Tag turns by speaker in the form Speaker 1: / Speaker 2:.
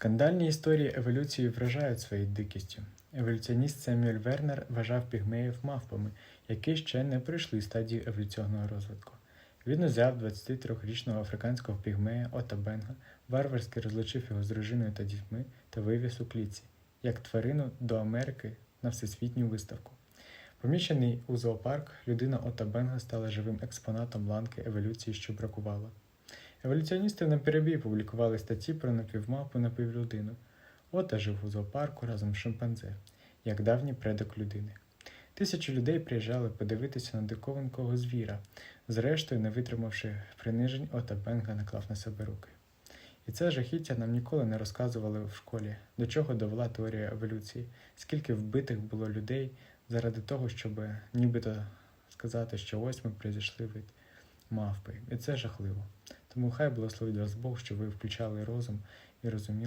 Speaker 1: Скандальні історії еволюції вражають своєю дикістю. Еволюціоніст Семюель Вернер вважав пігмеїв мавпами, які ще не пройшли стадію еволюційного розвитку. Він узяв 23-річного африканського пігмея Ота Бенга, варварськи розлучив його з дружиною та дітьми та вивіз у клітці, як тварину до Америки на всесвітню виставку. Поміщений у зоопарк, людина Ота Бенга стала живим експонатом ланки еволюції, що бракувало. Еволюціоністи на перебій публікували статті про напівмавпу напівлюдину. Ота жив у зоопарку разом з шимпанзе, як давній предок людини. Тисячі людей приїжджали подивитися на диковинкого звіра. Зрештою, не витримавши принижень, Ота Бенга наклав на себе руки. І це жахіття нам ніколи не розказували в школі, до чого довела теорія еволюції, скільки вбитих було людей заради того, щоб нібито сказати, що ось ми прийшли від мавпи. І це жахливо. Тому хай благословить вас Бог, що ви включали розум і розуміли.